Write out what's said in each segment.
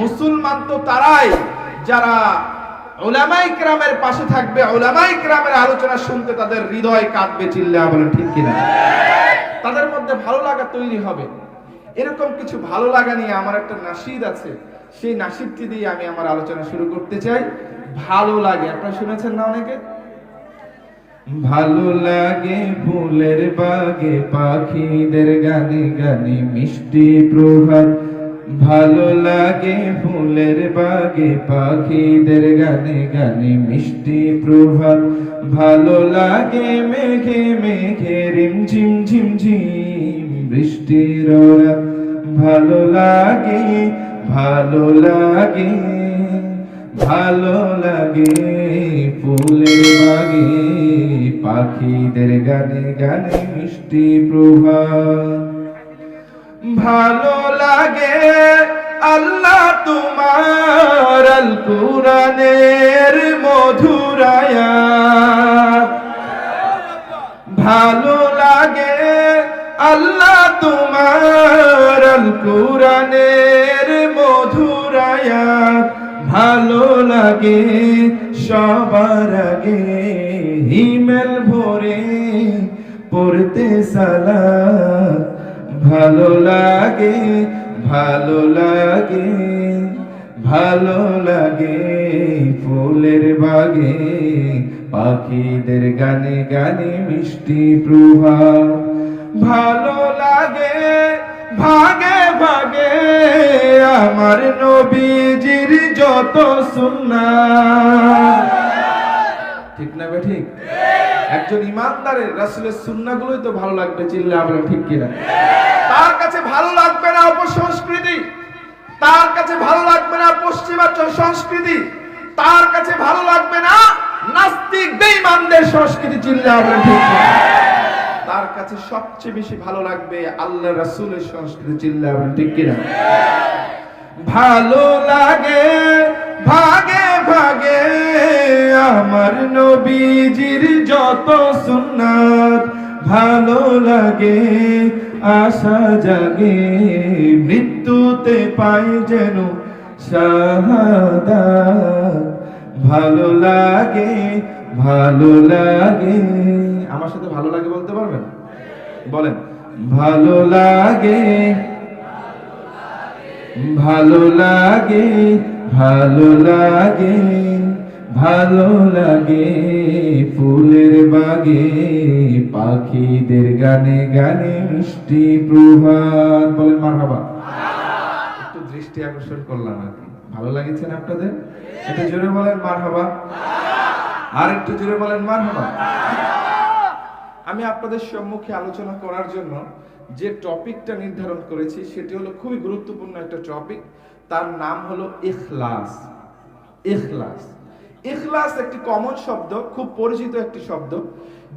মুসলমান তো তারাই। যারা ওলামাই ক্রামের পাশে থাকবে ওলামাই ক্রামের আলোচনা শুনতে তাদের হৃদয় কাঁদবে চিল্লা বলেন, ঠিক কিনা? তাদের মধ্যে ভালো লাগা তৈরি হবে। এরকম কিছু ভালো লাগা নিয়ে আমার একটা নাসিদ আছে। সেই নাসিদটি দিয়ে আমি আমার আলোচনা শুরু করতে চাই। ভালো লাগে, আপনারা শুনেছেন না অনেকে? ভালো লাগে ফুলের বাগে পাখিদের গানে গানে মিষ্টি প্রভাত। ভালো লাগে ফুলের বাগে পাখিদের গানে গানে মিষ্টি প্রভাত। ভালো লাগে মেঘে মেঘে রিম ঝিম ঝিম ঝিম বৃষ্টির ভালো লাগে ভালো লাগে ভালো লাগে ফুলের বাগে পাখিদের গানে গানে মিষ্টি প্রভাত। ভালো লাগে আল্লাহ তোমার আল কুরানের মধুরায়া ভালো লাগে আল্লাহ তোমার আল কুরানের মধুরায়া ভালো লাগে সবার আগে হিমেল ভরে পড়তে সালা ভালো লাগে ভালো লাগে ভালো লাগে ফুলের বাগে, পাখিদের গানে গানে মিষ্টি প্রভাব। ভালো লাগে, ভাগে ভাগে আমার নবীজির যত সুন্না ঠিক না ঠিক? একজন ইমানদারের রাসূলের সুন্নাহগুলোই তো ভালো লাগবে, চিল্লা আমরা ঠিক কিনা? তার কাছে ভালো লাগবে না অপসংস্কৃতি তার কাছে ভালো লাগবে না পশ্চিমাত্য সংস্কৃতি। তার কাছে ভালো লাগবে না নাস্তিক বেঈমানদের সংস্কৃতি, চিল্লা আমরা ঠিক কিনা? তার কাছে সবচেয়ে বেশি ভালো লাগবে আল্লাহ রাসূলের সংস্কৃতি, চিল্লা আমরা ঠিক কিনা? ভালো লাগে, ভাগে ভাগে আমার নবীজির যত সুন্নাত ভালো লাগে, আশা জাগে, মৃত্যুতে পাই যেন শাহাদা ভালো লাগে ভালো লাগে। আমার সাথে ভালো লাগে বলতে পারবেন? বলেন ভালো লাগে ভালো লাগে। ভালো লাগে ভালো লাগে ফুলের বাগে, পাখিদের গানে গানে মিষ্টি প্রভাত। বলেন মার মারহাবা। একটু দৃষ্টি আকর্ষণ করলাম আর কি। ভালো লাগেছে না আপনাদের? একটু জোরে বলেন মার মারহাবা। আর একটু জোরে বলেন মার মারহাবা। আমি আপনাদের সম্মুখে আলোচনা করার জন্য যে টপিকটা নির্ধারণ করেছি, সেটি হলো খুবই গুরুত্বপূর্ণ একটা টপিক। তার নাম হলো ইখলাস। ইখলাস। ইখলাস একটি কমন শব্দ, খুব পরিচিত একটি শব্দ।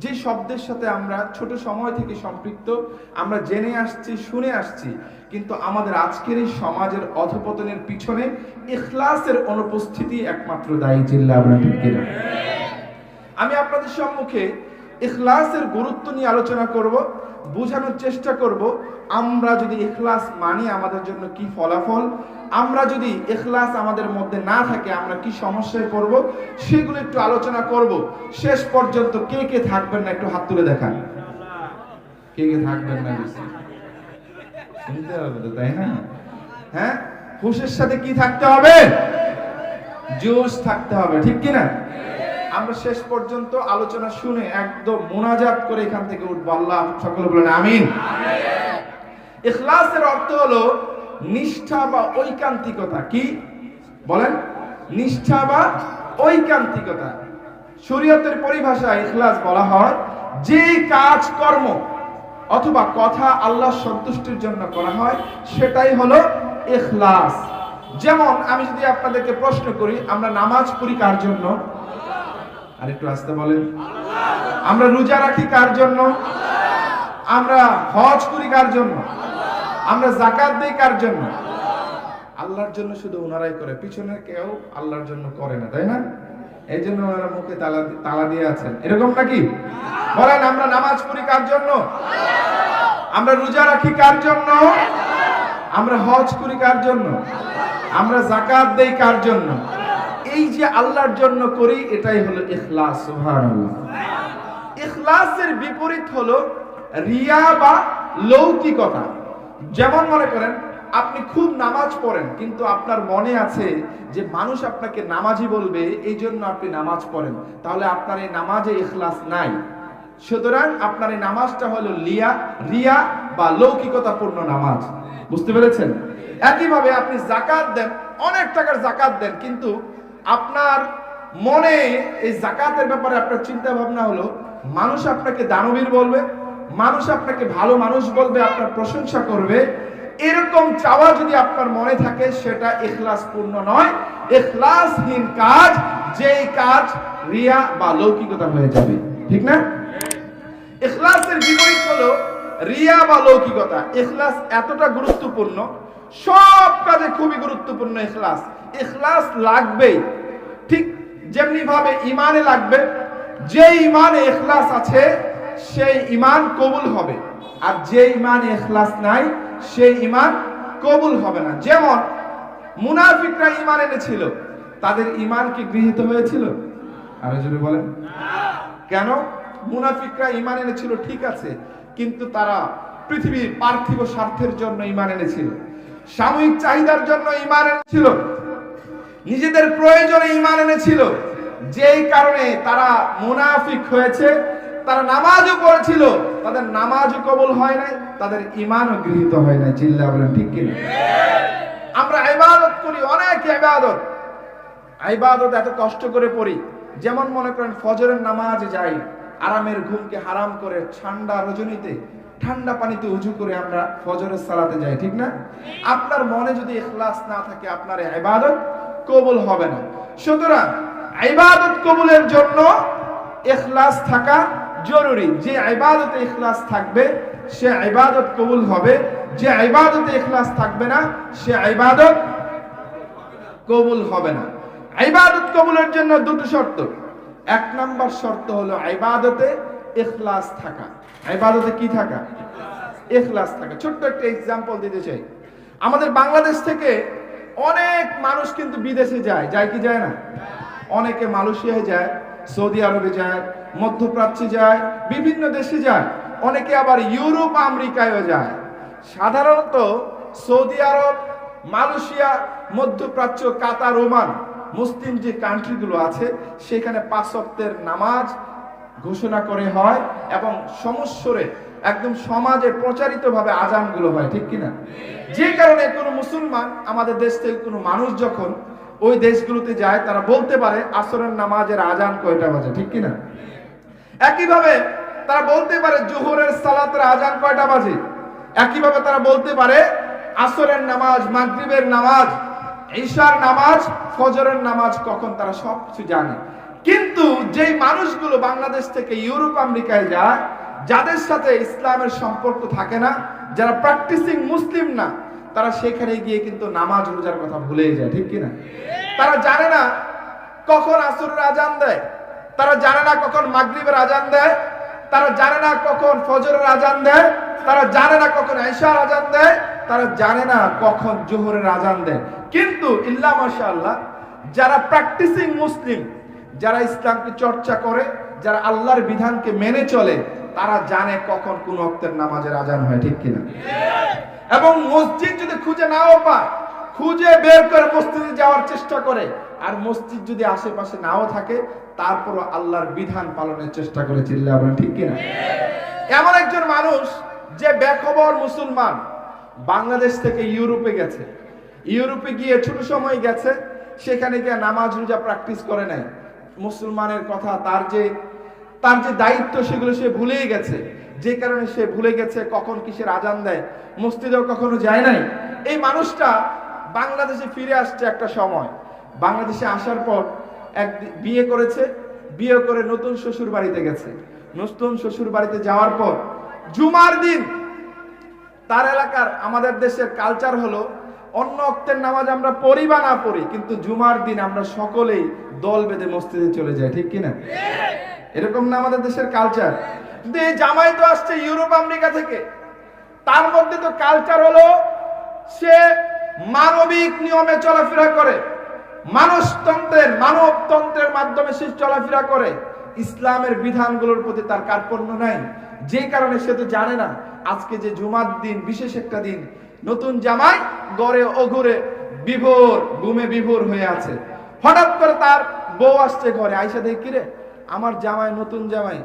যে শব্দের সাথে আমরা ছোট সময় থেকে সম্পৃক্ত, আমরা জেনে আসছি, শুনে আসছি, কিন্তু আমাদের আজকের এই সমাজের অধপতনের পিছনে ইখলাসের অনুপস্থিতি একমাত্র দায়ী চিল্লা আমরা? আমি আপনাদের সম্মুখে ইখলাসের গুরুত্ব নিয়ে আলোচনা করব, বোঝানোর চেষ্টা করব, আমরা যদি ইখলাস মানি, আমাদের জন্য কি ফলাফল? আমরা যদি এখলাস আমাদের মধ্যে না থাকে, আমরা কি সমস্যায় পড়ব? সেগুলো একটু আলোচনা করব। শেষ পর্যন্ত কে কে থাকবেন না একটু হাত তুলে দেখান। কে কে থাকবেন না শুনতে হবে তো, তাই না? হ্যাঁ? হুশের সাথে কি থাকতে হবে? জোশ থাকতে হবে, ঠিক কি না? আমরা শেষ পর্যন্ত আলোচনা শুনে একদম মোনাজাত করে এখান থেকে উঠবো। আল্লাহ সকলে বলেন, আমিন। ইখলাসের অর্থ হলো নিষ্ঠা বা ঐকান্তিকতা কি? বলেন, নিষ্ঠা বা ঐকান্তিকতা। শরীয়তের পরিভাষায় ইখলাস বলা হয়, যে কাজ কর্ম অথবা কথা আল্লাহ সন্তুষ্টির জন্য করা হয়, সেটাই হলো ইখলাস। যেমন, আমি যদি আপনাদেরকে প্রশ্ন করি, আমরা নামাজ পড়ি কার জন্য? আর একটু আসতে বলেন। আমরা রোজা রাখি কার জন্য? আমরা হজ করি কার জন্য? আমরা জাকাত দিই কার জন্য? আল্লাহর জন্য শুধু ওনারাই করে। পিছনে কেউ আল্লাহর জন্য করে না, তাই না? এই জন্য ওনারা মুখে তালা তালা দিয়ে আছেন। এরকম নাকি বলেন, আমরা নামাজ পড়ি কার জন্য? আমরা রোজা রাখি কার জন্য? আমরা হজ করি কার জন্য? আমরা জাকাত দেই কার জন্য? এই যে আল্লাহর জন্য করি, এটাই হলো ইখলাস, সুবহানাল্লাহ। ইখলাসের বিপরীত হলো রিয়া বা লৌকিকতা। যেমন মনে করেন, আপনি খুব নামাজ পড়েন, কিন্তু আপনার মনে আছে যে মানুষ আপনাকে নামাজি বলবে, এই জন্য আপনি নামাজ পড়েন। তাহলে আপনার এই নামাজে ইখলাস নাই। সুতরাং আপনার এই নামাজটা হলো লিয়া, রিয়া বা লৌকিকতাপূর্ণ নামাজ। বুঝতে পেরেছেন? একইভাবে আপনি জাকাত দেন, অনেক টাকার জাকাত দেন, কিন্তু আপনার মনে এই জাকাতের ব্যাপারে আপনার চিন্তা ভাবনা হলো, মানুষ আপনাকে দানবীর বলবে মানুষ আপনাকে ভালো মানুষ বলবে, আপনার প্রশংসা করবে। এরকম চাওয়া যদি আপনার মনে থাকে, সেটা ইখলাস পূর্ণ নয়। এখলাসহীন কাজ, যেই কাজ রিয়া বা লৌকিকতা হয়ে যাবে। ঠিক না? এখলাসের বিপরীত হলো রিয়া বা লৌকিকতা। এখলাস এতটা গুরুত্বপূর্ণ। সব কাজে খুবই গুরুত্বপূর্ণ এখলাস এখলাস লাগবেই। ঠিক যেমনি ভাবে ইমানে লাগবে যে ইমানে এখলাস আছে সেই ইমান কবুল হবে। আর যে ইমান এখলাস নাই, সেই ইমান কবুল হবে না। যেমন মুনাফিকরা ইমান এনেছিল, তাদের ইমান কি গৃহীত হয়েছিল? আরও জোরে বলেন। কেন? মুনাফিকরা ইমান এনেছিল, ঠিক আছে, কিন্তু তারা পৃথিবীর পার্থিব স্বার্থের জন্য ইমান এনেছিল। সাময়িক চাহিদার জন্য ইমান এনেছিল। নিজেদের প্রয়োজনে ইমান এনেছিল। যেই কারণে তারা মুনাফিক হয়েছে তারা নামাজও পড়েছিল। তাদের নামাজও কবুল হয় নাই, তাদের ইমানও গৃহীত হয় নাই। চিল্লা বলেন ঠিক কিনা? আমরা ইবাদত করি, অনেক ইবাদত। ইবাদত এত কষ্ট করে পড়ি, যেমন মনে করেন ফজরের নামাজ যাই, আরামের ঘুমকে হারাম করে ঠান্ডা রজনীতে, ঠান্ডা পানিতে উজু করে আমরা ফজরের সালাতে যাই, ঠিক না? আপনার মনে যদি ইখলাস না থাকে, আপনার ইবাদত কবুল হবে না। সুতরাং ইবাদত কবুলের জন্য ইখলাস থাকা জরুরি। যে ইবাদতে ইখলাস থাকবে, সে ইবাদত কবুল হবে। যে ইবাদতে ইখলাস থাকবে না, সে ইবাদত কবুল হবে না। ইবাদত কবুলের জন্য দুটো শর্ত। এক নাম্বার শর্ত হলো ইবাদতে ইখলাস থাকা। ইবাদতে কি থাকা? ইখলাস থাকা। ছোট্ট একটা এক্সাম্পল দিতে চাই। আমাদের বাংলাদেশ থেকে অনেক মানুষ কিন্তু বিদেশে যায়। যায় কি যায় না? অনেকে মালয়েশিয়ায় যায়, সৌদি আরবে যায় মধ্যপ্রাচ্যে যায়, বিভিন্ন দেশে যায়, অনেকে আবার ইউরোপ, আমেরিকায়ও যায়। সাধারণত সৌদি আরব, মালয়েশিয়া, মধ্যপ্রাচ্য, কাতার, ওমান মুসলিম যে কান্ট্রিগুলো আছে, সেখানে ওয়াক্তের নামাজ ঘোষণা করে হয় এবং সমস্বরে একদম সমাজে প্রচারিত ভাবে আজানগুলো হয়, ঠিক কিনা? যে কারণে কোনো মুসলমান, আমাদের দেশ থেকে কোনো মানুষ যখন ওই দেশগুলোতে যায়, তারা বলতে পারে, আসরের নামাজের আজান কয়টা বাজে, ঠিক কিনা? একইভাবে তারা বলতে পারে জোহরের সালাতের আজান কয়টা বাজে? একইভাবে তারা বলতে পারে আসরের নামাজ, মাগরিবের নামাজ, ঈশার নামাজ, ফজরের নামাজ কখন তারা সব কিছু জানে। কিন্তু যেই মানুষগুলো বাংলাদেশ থেকে ইউরোপ, আমেরিকায় যায়, যাদের সাথে ইসলামের সম্পর্ক থাকে না, যারা প্র্যাকটিসিং মুসলিম না, তারা সেখানে গিয়ে কিন্তু নামাজ রোজার কথা ভুলে যায়, ঠিক কিনা? তারা জানে না কখন আসরের আজান দেয়। তারা জানে না কখন মাগরিবের আজান দেয় তারা জানে না কখন ফজরের আজান দেয় তারা জানে না কখন ঈশার আজান দেয় তারা জানে না কখন জোহরের আজান দেয়। কিন্তু ইল্লা মাশাআল্লাহ যারা প্র্যাকটিসিং মুসলিম যারা ইসলামকে চর্চা করে যারা আল্লাহর বিধানকে মেনে চলে তারা জানে কখন কোন অক্তের নামাজের আজান হয় ঠিক কিনা? এবং মসজিদ যদি খুঁজে নাও পায় খুঁজে বের করে মসজিদে যাওয়ার চেষ্টা করে। আর মসজিদ যদি আশেপাশে নাও থাকে তারপরও আল্লাহর বিধান পালনের চেষ্টা করে চিল্লা ঠিক কিনা? এমন একজন মানুষ যে বেখবর মুসলমান বাংলাদেশ থেকে ইউরোপে গেছে। ইউরোপে গিয়ে ছোট সময় গেছে সেখানে গিয়ে নামাজ রোজা প্র্যাকটিস করে নাই। মুসলমানের কথা তার যে তার যে দায়িত্ব সেগুলো সে ভুলেই গেছে। যে কারণে সে ভুলে গেছে কখন কিসের আজান দেয় মসজিদেও কখনো যায় নাই। এই মানুষটা বাংলাদেশে ফিরে আসছে একটা সময়। বাংলাদেশে আসার পর এক বিয়ে করেছে, বিয়ে করে নতুন শ্বশুর বাড়িতে গেছে। নতুন শ্বশুর বাড়িতে যাওয়ার পর জুমার দিন তার এলাকার আমাদের দেশের কালচার হলো, অন্য অক্তের নামাজ আমরা পড়ি বা না পড়ি, কিন্তু জুমার দিন আমরা সকলেই দল বেঁধে মসজিদে চলে যাই, ঠিক কিনা? এরকম না আমাদের দেশের কালচার কিন্তু এই জামাই তো আসছে ইউরোপ, আমেরিকা থেকে। তার মধ্যে তো কালচার হলো, সে মানবিক নিয়মে চলাফেরা করে মানুষতন্ত্রের মানবতন্ত্রের মাধ্যমে সে চলাফেরা করে, ইসলামের বিধানগুলোর প্রতি তার কার্পণ্য নাই। যে কারণে সে তো জানে না, আজকে যে জুমার দিন, বিশেষ একটা দিন, নতুন জামাই গড়ে অঘুরে বিভোর, ঘুমে বিভোর হয়ে আছে। হঠাৎ করে তার বউ আসছে ঘরে আইসা দেখি কিরে আমার জামাই নতুন জামাই,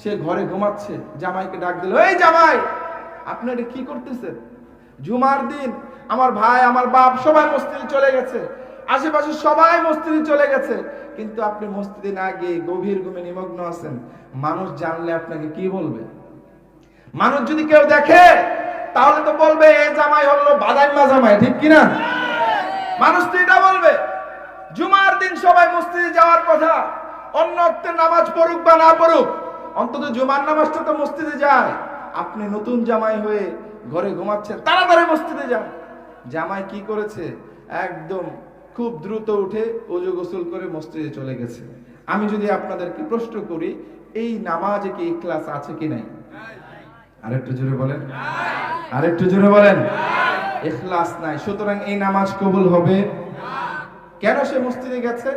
সে ঘরে ঘুমাচ্ছে, জামাইকে ডাক দিল, এই জামাই আপনি এটা কি করতেছেন? জুমার দিন আমার ভাই, আমার বাপ সবাই মসজিদে চলে গেছে। আশেপাশে সবাই মসজিদে চলে গেছে। কিন্তু আপনি মসজিদে না গিয়ে গভীর ঘুমে নিমগ্ন আছেন, মানুষ জানলে আপনাকে কি বলবে? মানুষ যদি কেউ দেখে, তাহলে তো বলবে, এ জামাই হলো বাদাইমা জামাই ঠিক কিনা? মানুষ তো এটা বলবে। জুমার দিন সবাই মসজিদে যাওয়ার কথা। অন্য অক্তের নামাজ পড়ুক বা না পড়ুক, অন্তত জুমার নামাজটা তো মসজিদে যায়। আপনি নতুন জামাই হয়ে ঘরে ঘুমাচ্ছেন, তাড়াতাড়ি মসজিদে যান। জামাই কি করেছে? একদম খুব দ্রুত উঠে ওজু গোসল করে মসজিদে চলে গেছে। আমি যদি আপনাদেরকে প্রশ্ন করি, এই নামাজে কি ক্লাস আছে কি নাই? আরেকটু জোরে বলেন। আরেকটু জোরে বলেন। ইখলাস নাই। সুতরাং এই নামাজ কবুল হবে। কেন সে মসজিদে গেছে?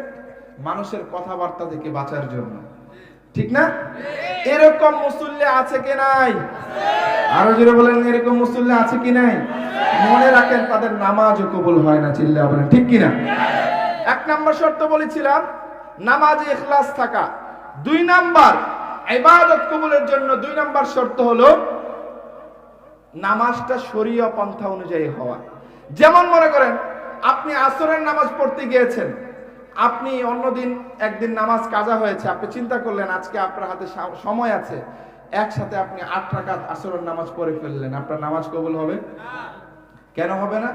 মানুষের কথাবার্তা থেকে বাঁচার জন্য। ঠিক না? এরকম মুসল্লি আছে কি নাই? আরও জোরে বলেন, এরকম মুসল্লি আছে কি নাই? মনে রাখেন, তাদের নামাজও কবুল হয় না চিল্লা বলেন, ঠিক কি না এক নাম্বার শর্ত বলেছিলাম, নামাজে ইখলাস থাকা। দুই নাম্বার, ইবাদত কবুলের জন্য দুই নাম্বার শর্ত হলো, নামাজটা শরীয় পন্থা অনুযায়ী হওয়া। যেমন মনে করেন, আপনি আসরের নামাজ পড়তে গিয়েছেন, আপনি অন্যদিন একদিন নামাজ কাজা হয়েছে, আপনি চিন্তা করলেন, আজকে আপনার হাতে সময় আছে, একসাথে আপনি আট রাকাত আসরের নামাজ পড়ে ফেললেন, আপনার নামাজ কবুল হবে? কেন হবে না?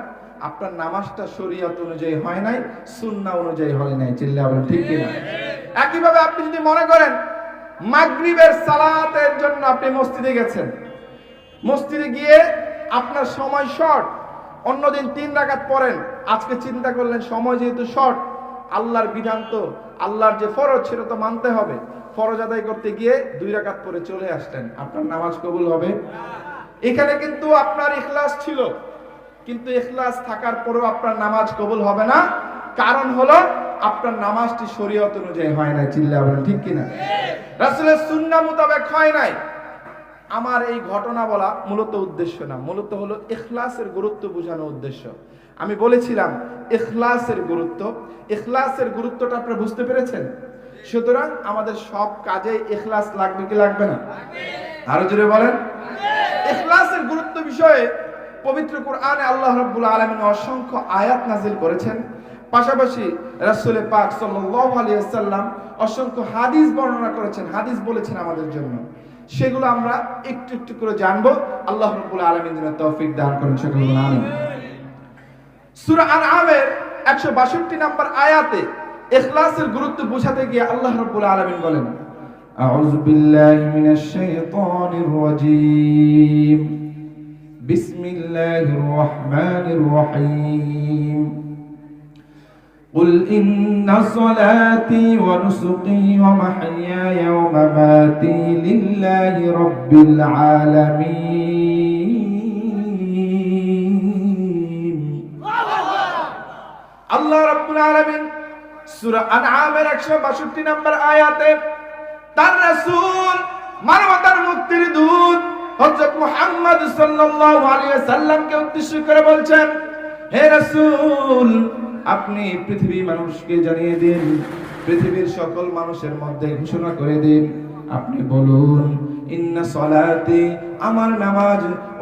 আপনার নামাজটা শরীয়ত অনুযায়ী হয় নাই, সুন্না অনুযায়ী হয় নাই, চিল্লা বলেন, ঠিক কিনা? একইভাবে আপনি যদি মনে করেন, মাগরিবের সালাতের জন্য আপনি মসজিদে গেছেন। মসজিদে গিয়ে আপনার সময় শর্ট অন্যদিন তিন রাকাত পড়েন। আজকে চিন্তা করলেন, সময় যেহেতু শর্ট আল্লাহর বিধান তো, আল্লাহর যে ফরজ সেটা তো মানতে হবে। ফরজ আদায় করতে গিয়ে দুই রাকাত পরে চলে আসলেন। আপনার নামাজ কবুল হবে? এখানে কিন্তু আপনার ইখলাস ছিল। কিন্তু ইখলাস থাকার পরেও আপনার নামাজ কবুল হবে না। কারণ হলো, আপনার নামাজটি শরীয়ত অনুযায়ী হয় না চিল্লা বলেন, ঠিক কিনা? রাসূলের সুন্নাহ মোতাবেক হয় নাই। আমার এই ঘটনা বলা মূলত উদ্দেশ্য না, মূলত হলো ইখলাসের গুরুত্ব বোঝানো উদ্দেশ্য। আমি বলেছিলাম, ইখলাসের গুরুত্ব, ইখলাসের গুরুত্বটা আপনারা বুঝতে পেরেছেন? সুতরাং আমাদের সব কাজে ইখলাস লাগবে কি লাগবে না? আরও জোরে বলেন। ইখলাসের গুরুত্ব বিষয়ে পবিত্র কোরআনে আল্লাহ রাব্বুল আলামিন অসংখ্য আয়াত নাজিল করেছেন পাশাপাশি রাসূলে পাক সাল্লাল্লাহু আলাইহি ওয়াসাল্লাম অসংখ্য হাদিস বর্ণনা করেছেন হাদিস বলেছেন আমাদের জন্য সেগুলো আমরা একটু একটু করে জানবো আল্লাহ রাব্বুল আলামিন যেন তৌফিক দান করেন সকল বলুন আমিন সূরা আনআমের 162 নম্বর আয়াতে ইখলাসের গুরুত্ব বোঝাতে গিয়ে আল্লাহ রাব্বুল আলামিন বলেন أعوذ بالله من الشيطان الرجيم بسم الله الرحمن الرحيم قل إن صلاتي ونسقي ومحياي ومماتي لله رب العالمين আল্লাহ রাব্বুল আলামিন সূরা আনআমের 162 নম্বর আয়াতে তার রাসূল মানবতার মুক্তির দূত হযরত মুহাম্মদ সাল্লাল্লাহু আলাইহি ওয়াসাল্লামকে উদ্দেশ্য করে বলছেন, হে রাসূল, আপনি পৃথিবী মানুষকে জানিয়ে দিন, পৃথিবীর সকল মানুষের মধ্যে ঘোষণা করে দিন। আপনি বলুন, ইন্না সলাতি, আমার নামাজ,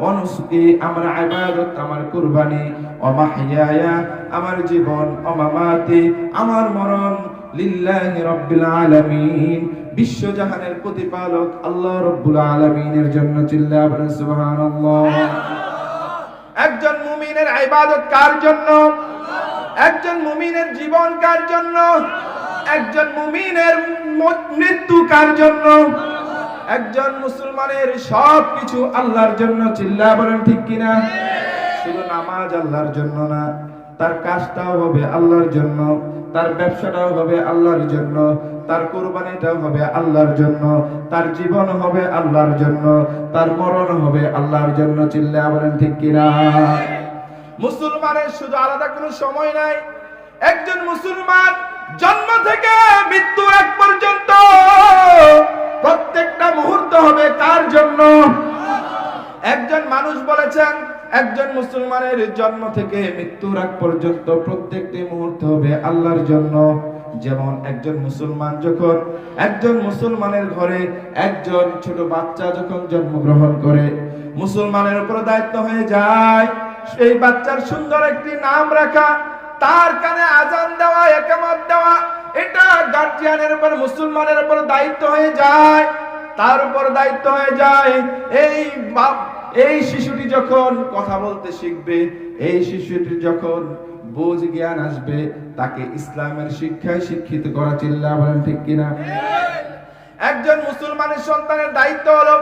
অনুসুকি, আমার ইবাদত, আমার কুরবানি অমাহিয়ায়া আমার জীবন অমামাতি আমার মরণ লিল্লাহি রাব্বিল আলামিন। বিশ্বজাহানের প্রতিপালক আল্লাহ রাব্বুল আলামিনের জন্য চিল্লা সুবহানাল্লাহ। একজন মুমিনের ইবাদত কার জন্য? একজন মুমিনের জীবন কার জন্য? একজন মুমিনের মৃত্যু কার জন্য? একজন মুসলমানের সব কিছু আল্লাহর জন্য চিল্লা বলেন, ঠিক কিনা? শুধু নামাজ আল্লাহর জন্য না তার কাজটাও হবে আল্লাহর জন্য, তার ব্যবসাটাও হবে আল্লাহর জন্য, তার কোরবানিটাও হবে আল্লাহর জন্য, তার জীবন হবে আল্লাহর জন্য, তার মরণ হবে আল্লাহর জন্য চিল্লা বলেন ঠিক কিনা? মুসলমানের শুধু আলাদা কোনো সময় নাই, একজন মুসলমান জন্ম থেকে মৃত্যু এক পর্যন্ত প্রত্যেকটা মুহূর্ত হবে কার জন্য। মানুষ বলেছেন, একজন মুসলমানের জন্ম থেকে মৃত্যুর আগ পর্যন্ত প্রত্যেকটি মুহূর্ত হবে আল্লাহর জন্য। যেমন একজন মুসলমান যখন একজন মুসলমানের ঘরে একজন ছোট বাচ্চা যখন জন্মগ্রহণ করে, মুসলমানের উপর দায়িত্ব হয়ে যায়, সেই বাচ্চার সুন্দর একটি নাম রাখা, তার কানে আজান দেওয়া, একামত দেওয়া, এটা গার্জিয়ানের উপর, মুসলমানের উপর দায়িত্ব হয়ে যায়, তার উপর দায়িত্ব হয়ে যায়, এই এই শিশুটি যখন কথা বলতে শিখবে, এই শিশুটি যখন বুঝ জ্ঞান আসবে, তাকে ইসলামের শিক্ষায় শিক্ষিত করা চিল্লা বলেন ঠিক কিনা? একজন মুসলমানের সন্তানের দায়িত্ব হলো,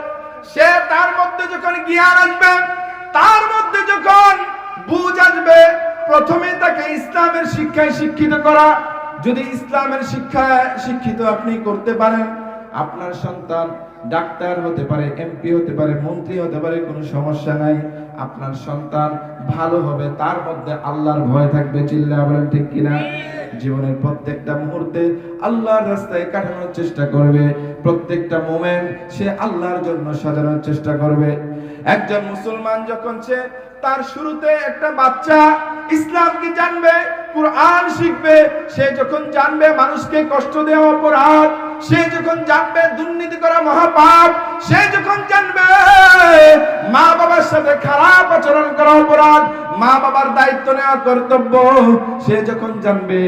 সে তার মধ্যে যখন জ্ঞান আসবে, তার মধ্যে যখন বুঝ আসবে, প্রথমে তাকে ইসলামের শিক্ষায় শিক্ষিত করা। যদি ইসলামের শিক্ষায় শিক্ষিত আপনি করতে পারেন, আপনার সন্তান ডাক্তার হতে পারে এমপি হতে পারে, মন্ত্রী হতে পারে, কোনো সমস্যা নাই। আপনার সন্তান ভালো হবে, তার মধ্যে আল্লাহর ভয় থাকবে চিল্লা বলেন ঠিক কিনা? জীবনের প্রত্যেকটা মুহূর্তে আল্লাহর রাস্তায় কাটানোর চেষ্টা করবে। প্রত্যেকটা মোমেন্ট সে আল্লাহর জন্য সাজানোর চেষ্টা করবে। একজন মুসলমান যখন সে তার শুরুতে একটা বাচ্চা ইসলাম কি জানবে, কোরআন শিখবে, সে যখন জানবে মানুষকে কষ্ট দেওয়া অপরাধ, সে যখন জানবে দুর্নীতি করা মহাপাপ, সে যখন জানবে মা বাবার সাথে খারাপ আচরণ করা অপরাধ মা বাবার দায়িত্ব নেওয়া কর্তব্য, সে যখন জানবে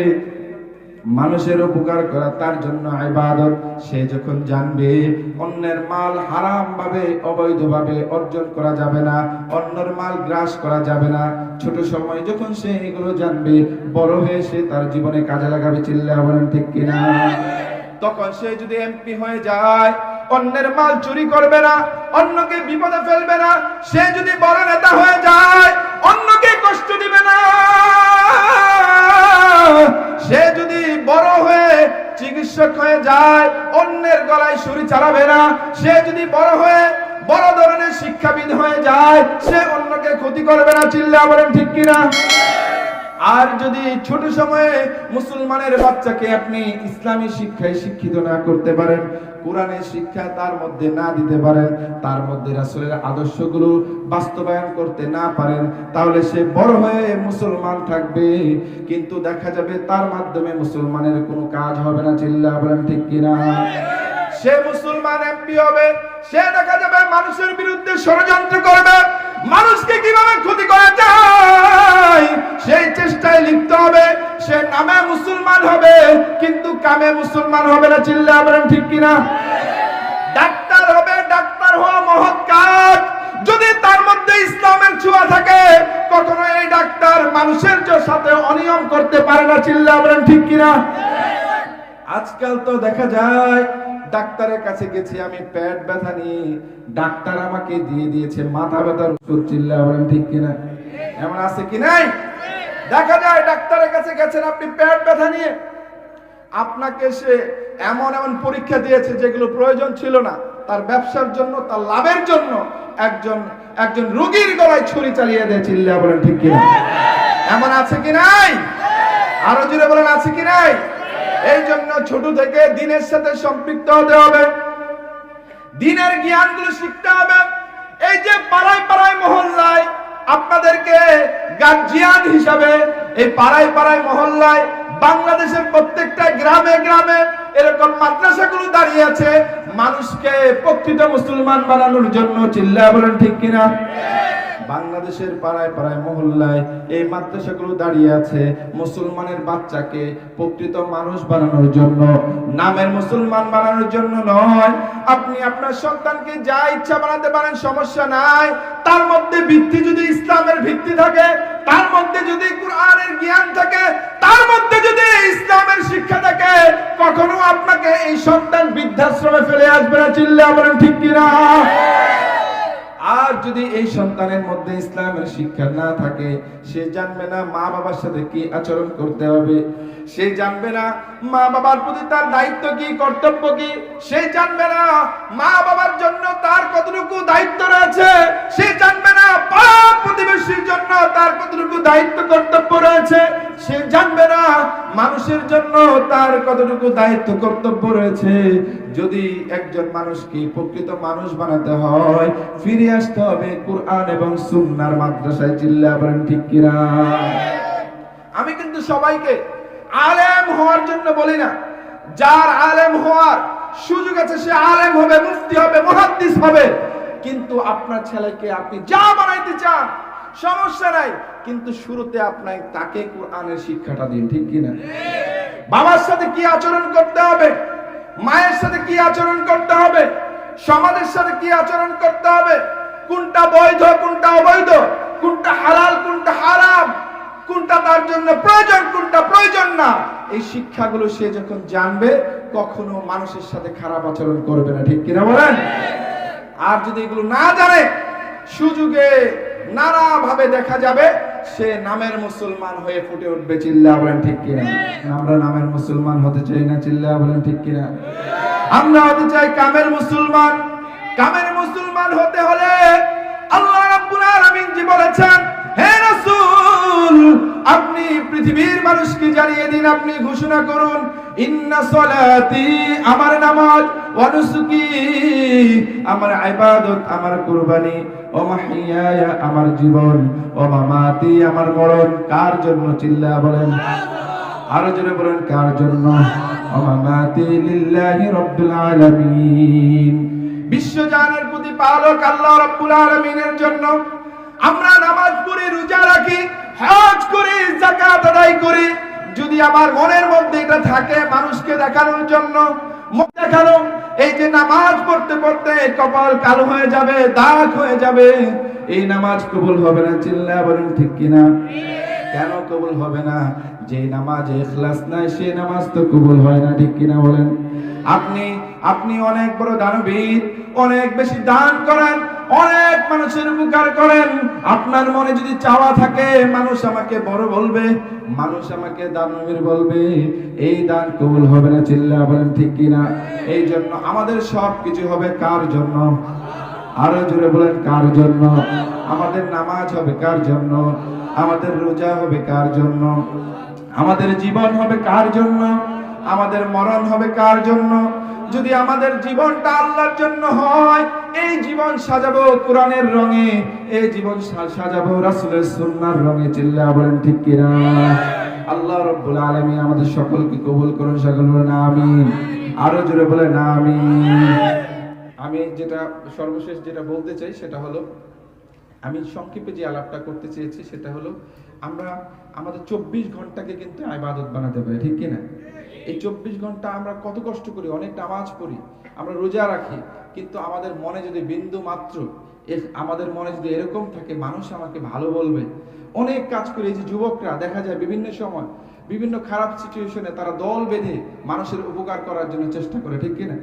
মানুষের উপকার করা তার জন্য ইবাদত। সে যখন জানবে, অন্যের মাল হারাম ভাবে অবৈধ ভাবে অর্জন করা যাবে না, অন্যের মাল গ্রাস করা যাবে না। ছোট সময় যখন সে এগুলো জানবে, বড় হয়ে সে তার জীবনে কাজে লাগাবে চিল্লা বলেন, ঠিক কিনা? তখন সে যদি এমপি হয়ে যায়, অন্যের মাল চুরি করবে না, অন্যকে বিপদে ফেলবে না, সে যদি বড় নেতা হয়ে যায়, অন্যকে কষ্ট দিবে না। সে যদি বড় হয়ে চিকিৎসক হয়ে যায়, অন্যের গলায় ছুরি চালাবে না। সে যদি বড় হয়ে বড় ধরনের শিক্ষাবিদ হয়ে যায়, সে অন্যকে ক্ষতি করবে না। চিল্লা বলেন ঠিক কিনা? আর যদি ছোট সময়ে মুসলমানের বাচ্চাকে আপনি ইসলামী শিক্ষায় শিক্ষিত না করতে পারেন কোরআনের শিক্ষা তার মধ্যে না দিতে পারেন, তার মধ্যে রাসুলের আদর্শগুলো বাস্তবায়ন করতে না পারেন, তাহলে সে বড় হয়ে মুসলমান থাকবে। কিন্তু দেখা যাবে তার মাধ্যমে মুসলমানের কোনো কাজ হবে না, চিল্লা বলেন ঠিক কিনা? সে মুসলমান এমপি হবে, সে দেখা যাবে মানুষের বিরুদ্ধে ষড়যন্ত্র করবে মানুষকে কীভাবে ক্ষতি করা যায়? সেই চেষ্টায় লিপ্ত হবে, সে নামে মুসলমান হবে, কিন্তু কামে মুসলমান হবে না চিল্লা বলেন ঠিক কিনা? ডাক্তার হবে, ডাক্তার হওয়া মহৎ কাজ। যদি তার মধ্যে ইসলামের ছোঁয়া থাকে, কখনো এই ডাক্তার মানুষের সাথে অনিয়ম করতে পারে না চিল্লা বলেন ঠিক কিনা? আজকাল তো দেখা যায় ডাক্তারের কাছে গেছি, আমি পেট ব্যথা নিয়ে ডাক্তার আমাকে দিয়ে দিয়েছে, মাথা ব্যথার ওষুধ চিল্লা বলেন ঠিক কিনা? এমন আছে কি নাই? দেখা যায় ডাক্তারের কাছে গেছেন আপনি পেট ব্যথা নিয়ে। আপনাকে সে এমন এমন পরীক্ষা দিয়েছে যেগুলো প্রয়োজন ছিল না। তার ব্যবসার জন্য, তার লাভের জন্য একজন একজন রোগীর গলায় ছুরি চালিয়ে দেয় চিল্লা বলেন ঠিক কিনা? এমন আছে কি নাই? আরও জুড়ে বলেন, আছে কি নাই? এই জন্য ছোট থেকে দিনের সাথে সম্পৃক্ত হতে হবে। দিনের জ্ঞানগুলো শিখতে হবে। এই যে পাড়ায় পাড়ায় মহল্লায় আপনাদেরকে গার্জিয়ান হিসাবে এই পাড়ায় পাড়ায় মহল্লায় বাংলাদেশের প্রত্যেকটা গ্রামে গ্রামে এরকম মাদ্রাসাগুলো দাঁড়িয়ে আছে। মানুষকে প্রকৃত মুসলমান বানানোর জন্য চিল্লা বলেন ঠিক কিনা? বাংলাদেশের পাড়ায় পাড়ায় মহল্লায় এই মাদ্রাসাগুলো দাঁড়িয়ে আছে মুসলমানের বাচ্চাকে প্রকৃত মানুষ বানানোর জন্য। নামের মুসলমান বানানোর জন্য নয়। আপনি আপনার সন্তানকে যা ইচ্ছা বানাতে পারেন, সমস্যা নাই। তার মধ্যে ভিত্তি যদি ইসলামের ভিত্তি থাকে, তার মধ্যে যদি কোরআনের জ্ঞান থাকে, তার মধ্যে যদি ইসলামের শিক্ষা থাকে, কখনো আপনাকে এই সন্তান বৃদ্ধাশ্রমে ফেলে আসবে না। চিল্লা বলেন ঠিক কিনা? যদি এই সন্তানের মধ্যে ইসলামের শিক্ষা না থাকে, সে জানবে না মা বাবার সাথে কি আচরণ করতে হবে। সে জানবে না মা বাবার প্রতি তার দায়িত্ব কি, কর্তব্য কি। সে জানবে না মা বাবার জন্য তার কতটুকু দায়িত্ব রয়েছে। সে জানবে না পাড়া প্রতিবেশীর জন্য তার কতটুকু দায়িত্ব, কর্তব্য রয়েছে। সে জানবে না মানুষের জন্য তার কতটুকু দায়িত্ব, কর্তব্য রয়েছে। যদি একজন মানুষকে প্রকৃত মানুষ বানাতে হয়, ফিরে আসতে হবে কোরআন এবং সুন্নার মাদ্রাসায়, চিল্লা বলেন ঠিক কিনা? আমি কিন্তু সবাইকে আলেম হওয়ার জন্য বলি না। যার আলেম হওয়ার সুযোগ আছে, সে আলেম হবে, মুফতি হবে, মুহাদ্দিস হবে। কিন্তু আপনার ছেলেকে আপনি যা বানাইতে চান, সমস্যা নাই। কিন্তু শুরুতে আপনার তাকে কোরআনের শিক্ষাটা দিন, ঠিক কিনা? বাবার সাথে কি আচরণ করতে হবে? মায়ের সাথে কি আচরণ করতে হবে? সমাজের সাথে কি আচরণ করতে হবে? কোনটা বৈধ, কোনটা অবৈধ? কোনটা হালাল, কোনটা হারাম? কোনটা তার জন্য প্রয়োজন, কোনটা প্রয়োজন না? এই শিক্ষাগুলো সে যখন জানবে, কখনো মানুষের সাথে খারাপ আচরণ করবে না। ঠিক কিনা বলেন? আর যদি এগুলো না জানে, সুযোগে নানা ভাবে দেখা যাবে সে নামের মুসলমান হয়ে ফুটে উঠবে, চিল্লা বলেন ঠিক কিনা? আমরা নামের মুসলমান হতে চাই না, চিল্লা বলেন ঠিক কিনা? আমরা হতে চাই কামের মুসলমান। কামের মুসলমান হতে হলে আল্লাহ রাব্বুল আলামিন যে বলেছেন, হে রাসূল, আপনি পৃথিবীর মানুষকে জানিয়ে দিন, আপনি ঘোষণা করুন, ইন্না সলাতি, আমার নামাজ ওয়া নুসুকি আমার ইবাদত, আমার কুরবানি, ও মাহিয়ায়া, আমার জীবন, ও মামাতি, আমার মরণ, কার জন্য চিল্লা বলেন? আরও জোরে বলেন, কার জন্য? ও মামাতি লিল্লাহি রাব্বিল আলামিন। বিশ্বজানের প্রতি পালক আল্লাহ রাব্বুল আলামিনের জন্য আমরা নামাজ পড়ি রোজা রাখি, হজ করি, যাকাত আদায় করি। যদি আমার মনের মধ্যে এটা থাকে মানুষকে দেখানোর জন্য মুখ কালো এই যে নামাজ পড়তে পড়তে কপাল কালো হয়ে যাবে, দাগ হয়ে যাবে। এই নামাজ কবুল হবে না চিল্লা বলেন ঠিক কিনা? কেন কবুল হবে না? যে নামাজ এখলাস নাই, সে নামাজ তো কবুল হয় না, ঠিক কিনা বলেন? আপনি আপনি অনেক বড় দানবীর, অনেক বেশি দান করেন, অনেক মানুষের উপকার করেন। আপনার মনে যদি চাওয়া থাকে, মানুষ আমাকে বড় বলবে, মানুষ আমাকে দানবীর বলবে। এই দান কবুল হবে না, চিল্লা বলেন ঠিক কিনা? এই জন্য আমাদের সব কিছু হবে কার জন্য? আরও জোরে বলেন, কার জন্য? আমাদের নামাজ হবে কার জন্য? আমাদের রোজা হবে কার জন্য? আমাদের জীবন হবে কার জন্য? আমাদের মরণ হবে কার জন্য? যদি আমাদের জীবনটা আল্লাহর জন্য হয়, এই জীবন সাজাবো কোরআনের রঙে, এই জীবন সাজাবো রাসূলের সুন্নাহর রঙে চিল্লা বলেন ঠিক কিনা? আল্লাহ রব্বুল আলামিন আমাদের সকলকে কবুল করুন, সকল বলেন আমিন। আরও জোরে বলেন আমিন। আমি যেটা সর্বশেষ যেটা বলতে চাই সেটা হলো, আমি সংক্ষেপে যে আলাপটা করতে চেয়েছি সেটা হলো, আমরা আমাদের চব্বিশ ঘন্টাকে কিন্তু আইবাদত বানাতে পারি, ঠিক কিনা? এই চব্বিশ ঘণ্টা আমরা কত কষ্ট করি, অনেক নামাজ পড়ি, আমরা রোজা রাখি, কিন্তু আমাদের মনে যদি বিন্দু মাত্র আমাদের মনে যদি এরকম থাকে, মানুষ আমাকে ভালো বলবে। অনেক কাজ করে, এই যে যুবকরা, দেখা যায় বিভিন্ন সময়, বিভিন্ন খারাপ সিচুয়েশনে তারা দল বেঁধে মানুষের উপকার করার জন্য চেষ্টা করে, ঠিক কিনা?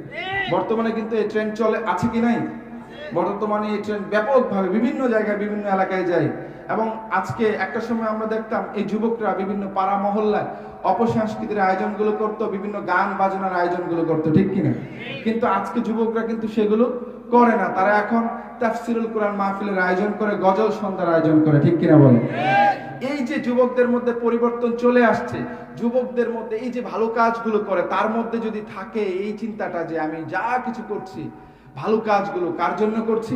বর্তমানে কিন্তু এই ট্রেন্ড চলে, আছে কি নাই? বর্তমানে এই ট্রেন্ড ব্যাপকভাবে বিভিন্ন জায়গায়, বিভিন্ন এলাকায় যায়। এবং আজকে একটা সময় আমরা দেখতাম এই যুবকরা বিভিন্ন পাড়া মহল্লায় অপসংস্কৃতির আয়োজনগুলো করতো, বিভিন্ন গান বাজনার আয়োজনগুলো করতো, ঠিক কিনা কিন্তু আজকে যুবকরা কিন্তু সেগুলো করে না। তারা এখন তাফসিরুল কোরআন মাহফিলের আয়োজন করে, গজল সন্ধ্যার আয়োজন করে, ঠিক কিনা বলে? এই যে যুবকদের মধ্যে পরিবর্তন চলে আসছে, যুবকদের মধ্যে এই যে ভালো কাজগুলো করে, তার মধ্যে যদি থাকে এই চিন্তাটা যে আমি যা কিছু করছি ভালো কাজগুলো কার জন্য করছি?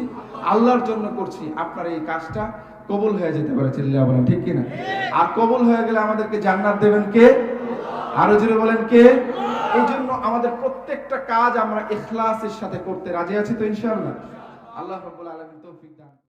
আল্লাহর জন্য করছি। আপনার এই কাজটা কবল হয়ে যেতে পারে চিল্লা বলেন, ঠিক কিনা? আর কবল হয়ে গেলে আমাদেরকে জান্নাত দেবেন কে? আরও জোরে বলেন, কে? এই জন্য আমাদের প্রত্যেকটা কাজ আমরা ইখলাসের সাথে করতে রাজি আছি তো ইনশাল্লাহ আল্লাহ রব্বুল আলামিন